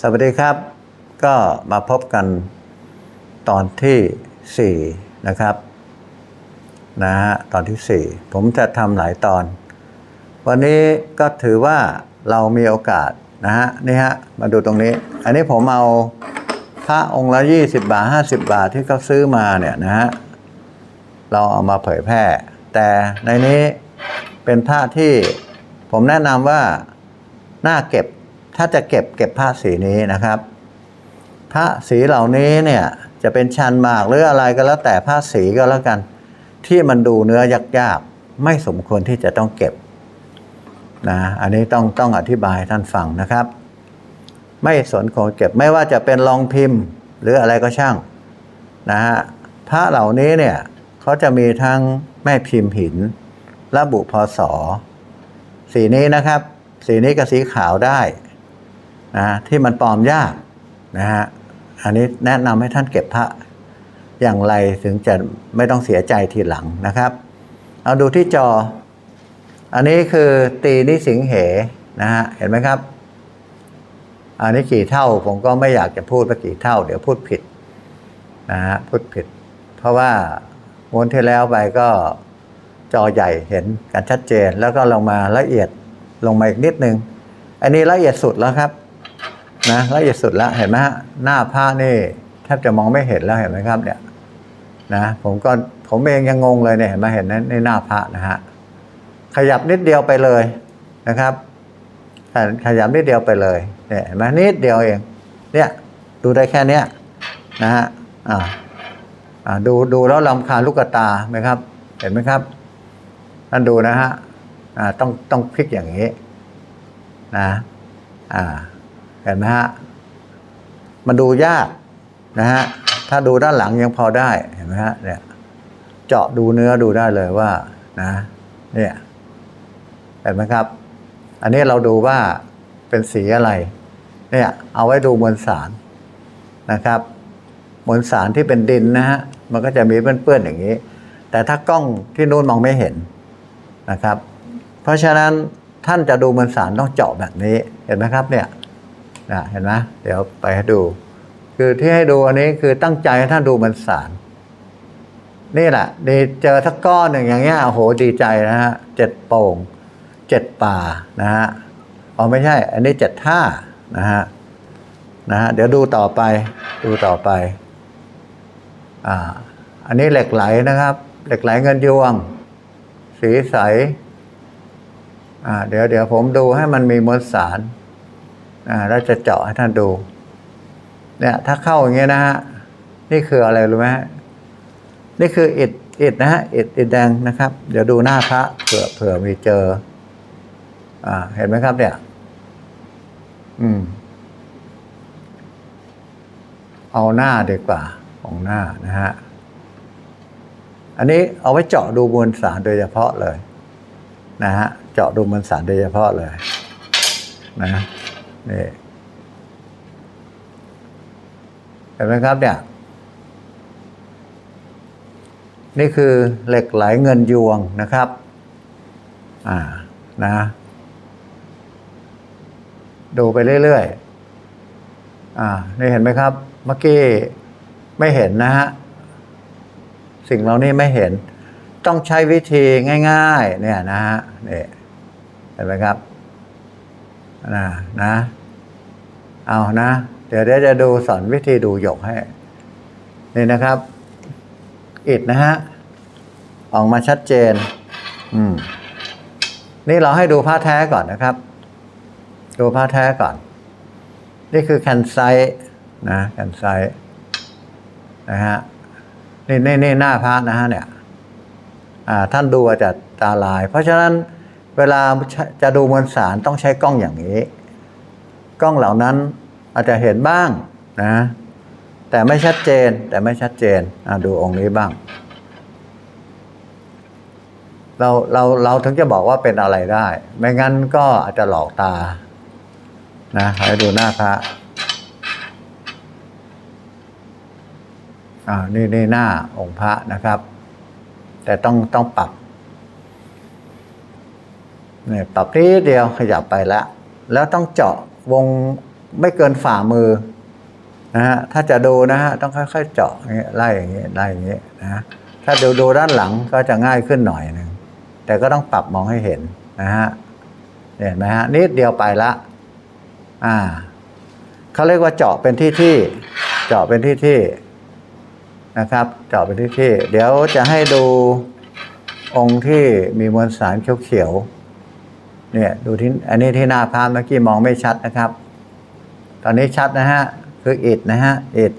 สวัสดีครับ ก็มาพบกันตอนที่ 4 นะครับนะฮะตอนที่ 4 ผมจะทำหลายตอน วันนี้ก็ถือว่าเรามีโอกาสนะฮะนี่ฮะมาดูตรงนี้ อันนี้ผมเอาพระองค์ละ 20 บาท 50 บาทที่เขาซื้อมาเนี่ยนะฮะเราเอามาเผยแพร่ แต่ในนี้เป็นพระที่ผมแนะนำว่าน่าเก็บ ถ้าจะเก็บเก็บผ้าสีนี้นะครับผ้าสีเหล่านี้เนี่ยจะเป็นชันหมากหรืออะไรก็แล้วแต่ผ้าสีก็แล้วกัน ที่มันดูเนื้อยากๆไม่สมควรที่จะต้องเก็บนะอันนี้ต้องต้องอธิบายท่านฟังนะครับ ไม่สนควรเก็บไม่ว่าจะเป็นรองพิมพ์หรืออะไรก็ช่างนะฮะพระเหล่านี้เนี่ยเขาจะมีทั้งแม่พิมพ์หินระบุพศสีนี้นะครับ สีนี้กับสีขาวได้ นะที่มันปลอมยากนะฮะอันนี้แนะนำให้ท่านเก็บพระอย่างไรถึงจะไม่ต้องเสียใจทีหลังนะครับ เอาดูที่จอ อันนี้คือตีนิสิงเหนะฮะเห็นไหมครับ อันนี้กี่เท่าผมก็ไม่อยากจะพูดว่ากี่เท่า เดี๋ยวพูดผิดนะฮะพูดผิด เพราะว่าม้วนที่แล้วไปก็จอใหญ่เห็นกันชัดเจน แล้วก็ลงมาละเอียดลงมาอีกนิดนึง อันนี้ละเอียดสุดแล้วครับ นะละเอียดสุดแล้วเห็นไหมฮะหน้าผ้านี่แทบจะมองไม่เห็นแล้วเห็นไหมครับ เนี่ยนะผมก็ผมเองยังงงเลยเนี่ยเห็นไหมเห็นในหน้าพระนะฮะขยับนิดเดียวไปเลยนะครับขยับนิดเดียวไปเลยเนี่ยเห็นไหมนิดเดียวเอง เนี่ยดูได้แค่เนี้ยนะฮะอ่าอ่าดูดูแล้วลำคาลูกตาไหมครับ เห็นไหมครับท่านดูนะฮะอ่าต้องต้องพลิกอย่างนี้นะอ่า เห็นไหมฮะมันดูยากนะฮะถ้าดูด้านหลังยังพอได้เห็นไหมฮะเนี่ยเจาะดูเนื้อดูได้เลยว่านะเนี่ยเห็นไหมครับ อันนี้เราดูว่าเป็นสีอะไร เนี่ยเอาไว้ดูมวลสารนะครับ มวลสารที่เป็นดินนะฮะมันก็จะมีเปื้อนๆอย่างนี้ แต่ถ้ากล้องที่นู้นมองไม่เห็นนะครับ เพราะฉะนั้นท่านจะดูมวลสารต้องเจาะแบบนี้เห็นไหมครับเนี่ย นะเห็นไหมเดี๋ยวไปให้ดู คือที่ให้ดูอันนี้คือตั้งใจให้ท่านดูมวลสาร นี่แหละดีเจอทักก้อนหนึ่งอย่างเงี้ยโอ้โหดีใจนะฮะเจ็ดโป่งเจ็ดป่านะฮะอ๋อไม่ใช่ อันนี้เจ็ดท่านะฮะนะฮะเดี๋ยวดูต่อไปดูต่อไปอ่าอันนี้เหล็กไหลนะครับ เหล็กไหลเงินยวง สีใสอ่าเดี๋ยวเดี๋ยวผมดูให้มันมีมวลสาร อ่าแล้วจะเจาะให้ท่านดู เนี่ยถ้าเข้าอย่างเงี้ยนะฮะนี่คืออะไรรู้ไหมฮะนี่คืออิฐอิฐนะฮะอิฐอิฐแดงนะครับ เดี๋ยวดูหน้าพระเผื่อเผื่อมีเจอ อ่า เห็นไหมครับ เนี่ย อืม เอาหน้าดีกว่าของหน้านะฮะอันนี้เอาไว้เจาะดูมวลสารโดยเฉพาะเลย นะฮะเจาะดูมวลสารโดยเฉพาะเลย นะ นี่เห็นไหมครับเนี่ย นี่คือเหล็กไหลเงินยวงนะครับ อ่านะ ดูไปเรื่อยๆ อ่า นี่เห็นไหมครับ เมื่อกี้ไม่เห็นนะฮะ สิ่งเหล่านี้ไม่เห็น ต้องใช้วิธีง่าย ๆ เนี่ยนะฮะนี่เห็นไหมครับ นะนะเอานะ เดี๋ยวเดี๋ยวจะดูสอนวิธีดูหยกให้นี่นะครับอิดนะฮะออกมาชัดเจน อืม นี่เราให้ดูผ้าแท้ก่อนนะครับ ดูผ้าแท้ก่อน นี่คือแคนไซนะแคนไซนะฮะนี่นี่นี่หน้าพระนะฮะเนี่ย อ่า ท่านดูอาจะตาลาย เพราะฉะนั้น เวลาจะดูมวลสารต้องใช้กล้องอย่างนี้ กล้องเหล่านั้นอาจจะเห็นบ้างนะแต่ไม่ชัดเจนแต่ไม่ชัดเจนดูองค์นี้บ้าง เราเราเราถึงจะบอกว่าเป็นอะไรได้ ไม่งั้นก็อาจจะหลอกตานะให้ดูหน้าพระอ่านี่นี่หน้าองค์พระนะครับ แต่ต้องต้องปรับ นี่ยปรับนิดเดียวขยับไปแล้ว แล้วต้องเจาะวงไม่เกินฝ่ามือนะฮะถ้าจะดูนะฮะต้องค่อยๆเจาะอย่างเงี้ยไล่อย่างเงี้ยไล่อย่างเงี้ยนะถ้าดูดูด้านหลังก็จะง่ายขึ้นหน่อยหนึ่งแต่ก็ต้องปรับมองให้เห็นนะฮะเห็นไหมฮะนิดเดียวไปละอ่าเขาเรียกว่าเจาะเป็นที่ที่เจาะเป็นที่ที่นะครับเจาะเป็นที่ที่ เดี๋ยวจะให้ดูองค์ที่มีมวลสารเขียวๆ เนี่ยดูที่อันนี้ที่หน้าพานเมื่อกี้มองไม่ชัดนะครับ ตอนนี้ชัดนะฮะคืออิฐนะฮะอิฐ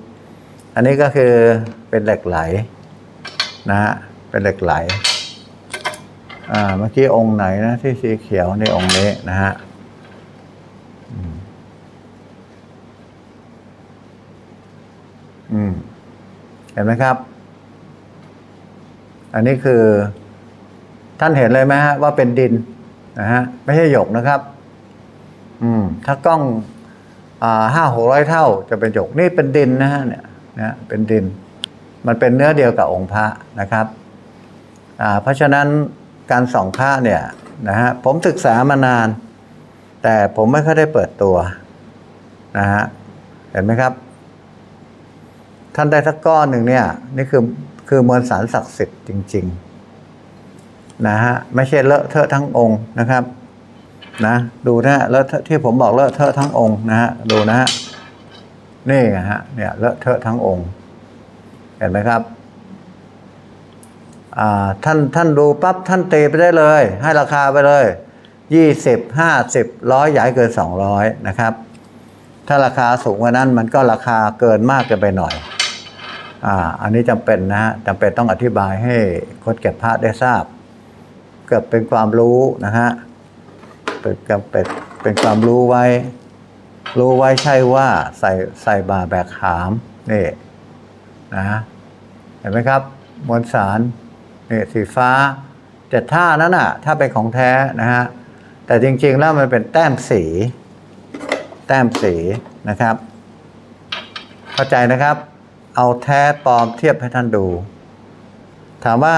อันนี้ก็คือเป็นเหล็กไหลนะฮะเป็นเหล็กไหลอ่าเมื่อกี้องค์ไหนนะที่สีเขียวในองค์นี้นะฮะอืมเห็นไหมครับ อันนี้คือ ท่านเห็นเลยไหมฮะว่าเป็นดิน นะฮะไม่ใช่หยกนะครับ อืม ถ้ากล้องห้าหกร้อยเท่าจะเป็นหยกนี่เป็นดินนะฮะเนี่ยนะเป็นดิน มันเป็นเนื้อเดียวกับองค์พระนะครับอ่าเพราะฉะนั้นการส่องพระเนี่ยนะฮะผมศึกษามานาน แต่ผมไม่ค่อยได้เปิดตัวนะฮะเห็นไหมครับ ท่านได้สักก้อนหนึ่งเนี่ย นี่คือคือมวลสารศักดิ์สิทธิ์จริง ๆ นะฮะไม่ใช่เลอะเทอะทั้งองค์นะครับนะดูนะฮะเลอะเทอะที่ผมบอกเลอะเทอะทั้งองค์นะฮะดูนะฮะนี่ไงฮะเนี่ยเลอะเทอะทั้งองค์ เห็นไหมครับอ่าท่านท่านดูปั๊บท่านตีไปได้เลย ให้ราคาไปเลยยี่สิบห้าสิบร้อยให้เกินสองร้อยนะครับ ถ้าราคาสูงกว่านั้นมันก็ราคาเกินมากเกินไปหน่อยอ่าอันนี้จำเป็นนะฮะจำเป็นต้องอธิบายให้คนเก็บพระได้ทราบ เกิดเป็นความรู้นะฮะเป็นกับเป็นเป็นความรู้ไว้ รู้ไว้ใช่ว่าใส่ใส่บาแบกหามนี่นะฮะเห็นไหมครับ มวลสารนี่สีฟ้า แต่ท่านั้นอะ ถ้าเป็นของแท้นะฮะแต่จริงๆแล้วมันเป็นแต้มสี แต้มสีนะครับ เข้าใจนะครับ เอาแท้ปลอมเทียบให้ท่านดู ถามว่า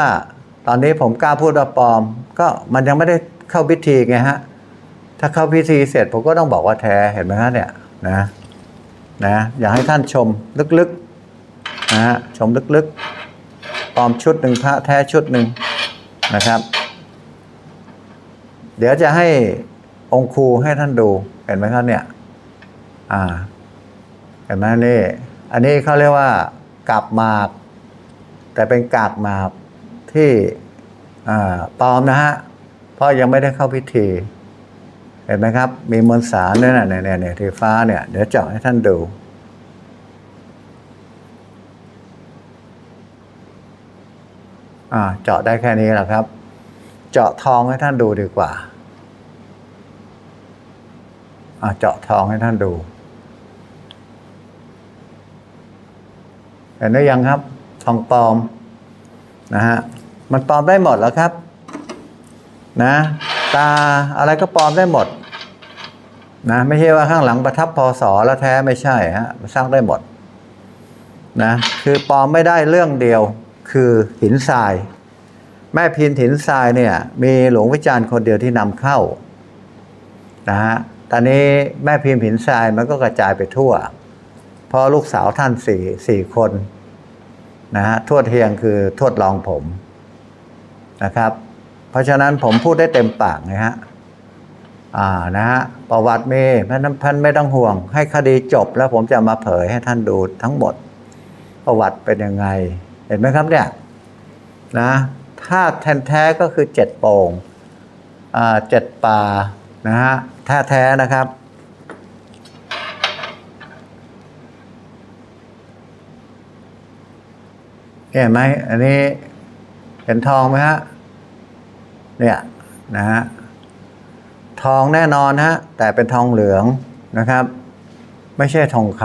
ตอนนี้ผมกล้าพูดว่าปลอม ก็มันยังไม่ได้เข้าพิธีไงฮะ ถ้าเข้าพิธีเสร็จผมก็ต้องบอกว่าแท้เห็นไหมฮะเนี่ยนะนะอยากให้ท่านชมลึกๆนะฮะชมลึกๆปลอมชุดหนึ่งพระแท้ชุดหนึ่งนะครับ เดี๋ยวจะให้องค์ครูให้ท่านดูเห็นไหมครับเนี่ย อ่า เห็นไหมนี่ อันนี้เขาเรียกว่ากาบหมาก แต่เป็นกากหมาก ที่ปลอมนะฮะ เพราะยังไม่ได้เข้าพิธี เห็นไหมครับ มีมวลสารด้วยนะเนี่ยเนี่ยเนี่ยที่ฟ้าเนี่ย เดี๋ยวเจาะให้ท่านดู อ่า เจาะได้แค่นี้แหละครับ เจาะทองให้ท่านดูดีกว่า อ่า เจาะทองให้ท่านดูเห็นได้ยังครับ ทองปลอมนะฮะ มันปลอมได้หมดแล้วครับนะตาอะไรก็ปลอมได้หมดนะไม่ใช่ว่าข้างหลังประทับพศแล้วแท้ไม่ใช่ฮะสร้างได้หมดนะคือปลอมไม่ได้เรื่องเดียวคือหินทราย แม่พินหินทรายเนี่ยมีหลวงวิจารณ์คนเดียวที่นำเข้านะฮะตอนนี้แม่พิมพ์หินทรายมันก็กระจายไปทั่ว เพราะลูกสาวท่านสี่สี่คนนะฮะทวดเฮียงคือทวดรองผม นะครับ เพราะฉะนั้นผมพูดได้เต็มปากนะฮะอ่านะฮะประวัติมีท่านท่านไม่ต้องห่วง ให้คดีจบแล้วผมจะมาเผยให้ท่านดูทั้งหมด ประวัติเป็นยังไง เห็นไหมครับเนี่ยนะถ้าแทนแท้ก็คือเจ็ดโป่งอ่าเจ็ดป่านะฮะแท้แท้นะครับเห็นไหมอันนี้ ห็นทองไหมฮะ เนี่ยนะฮะ ทองแน่นอนฮะ แต่เป็นทองเหลืองนะครับ ไม่ใช่ทองค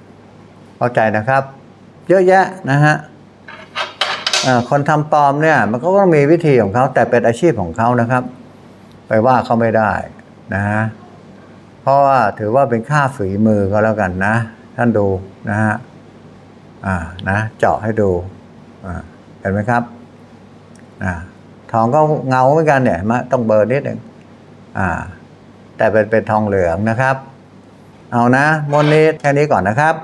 ำเข้าใจนะครับ เยอะแยะนะฮะคนทำปลอมเนี่ย มันก็ต้องมีวิธีของเขาแต่เป็นอาชีพของเขานะครับ ไปว่าเขาไม่ได้นะฮะเพราะว่าถือว่าเป็นค่าฝีมือก็แล้วกันนะ ท่านดูนะฮะอ่านะ เจาะให้ดูอ่าเห็นไหมครับ อ่าทองก็เงาเหมือนกันเนี่ยเห็นไหมต้องเบอร์นิดหนึ่งอ่า แต่เป็นเป็นทองเหลืองนะครับ เอานะมนนี้แค่นี้ก่อนนะครับ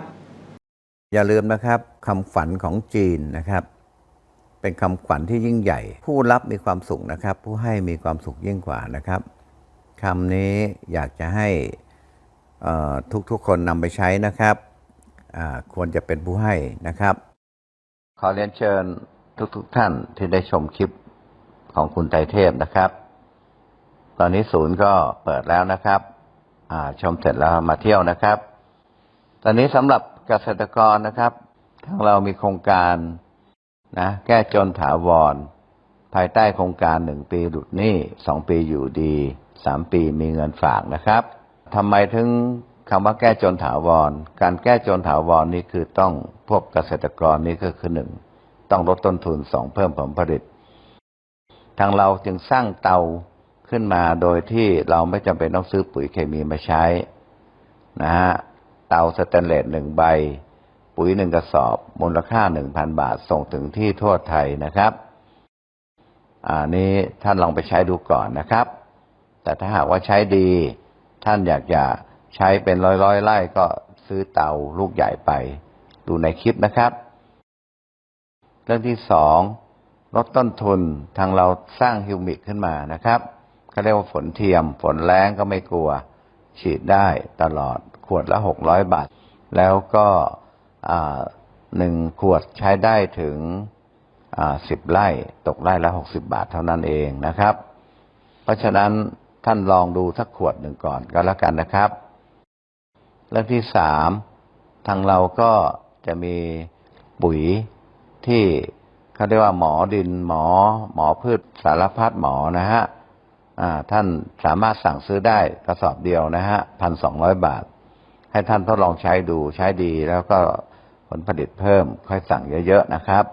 อย่าลืมนะครับคำขวัญของจีนนะครับ เป็นคำขวัญที่ยิ่งใหญ่ ผู้รับมีความสุขนะครับ ผู้ให้มีความสุขยิ่งกว่านะครับคำนี้อยากจะให้ทุกๆคนนำไปใช้นะครับ ควรจะเป็นผู้ให้นะครับ ขอเรียนเชิญ ทุกๆทท่านที่ได้ชมคลิปของคุณไตเทพนะครับ ตอนนี้ศูนย์ก็เปิดแล้วนะครับชมเสร็จแล้วมาเที่ยวนะครับ ตอนนี้สำหรับเกษตรกรนะครับ ทางเรามีโครงการนะแก้จนถาวร ภายใต้โครงการหนึ่งปีหลุดหนี้สองปีอยู่ดีสามปีมีเงินฝากนะครับทำไมถึงคำว่าแก้จนถาวร การแก้จนถาวรนี้คือต้องพวกเกษตรกรนี้ก็คือหนึ่ง ต้องลดต้นทุนสองเพิ่มผลผลิต ทางเราจึงสร้างเตาขึ้นมาโดยที่เราไม่จำเป็นต้องซื้อปุ๋ยเคมีมาใช้นะฮะเตาสแตนเลสหนึ่งใบ ปุ๋ยหนึ่งกระสอบ มูลค่าหนึ่งพันบาทส่งถึงที่ทั่วไทยนะครับอ่านี้ท่านลองไปใช้ดูก่อนนะครับ แต่ถ้าหากว่าใช้ดี ท่านอยากจะใช้เป็นร้อยร้อยๆไร่ก็ซื้อเตาลูกใหญ่ไป ดูในคลิปนะครับ เรื่องที่สองลดต้นทุนทางเราสร้างฮิวมิกขึ้นมานะครับเขาเรียกว่าฝนเทียม ฝนแรงก็ไม่กลัว ฉีดได้ตลอดขวดละหกร้อยบาท แล้วก็หนึ่งขวดใช้ได้ถึงสิบไร่ตกไร่ละหกสิบาทเท่านั้นเองนะครับ เพราะฉะนั้นท่านลองดูสักขวดหนึ่งก่อนก็แล้วกันนะครับ เรื่องที่สามทางเราก็จะมีปุ๋ย ที่เขาเรียกว่าหมอดินหมอ หมอพืชสารพัดหมอนะฮะท่านสามารถสั่งซื้อได้กระสอบเดียวนะฮะพันสองร้อยบาท ให้ท่านทดลองใช้ดูใช้ดีแล้วก็ผลผลิตเพิ่มค่อยสั่งเยอะๆนะครับ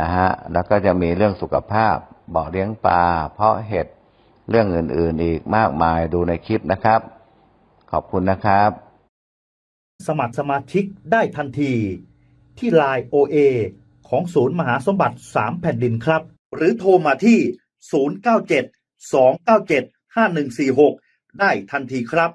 นะฮะแล้วก็จะมีเรื่องสุขภาพบ่อเลี้ยงปลา เพาะเห็ดเรื่องอื่นๆอีกมากมายดูในคลิปนะครับ ขอบคุณนะครับ สมัครสมาชิกได้ทันที ที่ Line OA ของศูนย์มหาสมบัติ 3 แผ่นดินครับ หรือโทรมาที่ 097 297 5146 ได้ทันทีครับ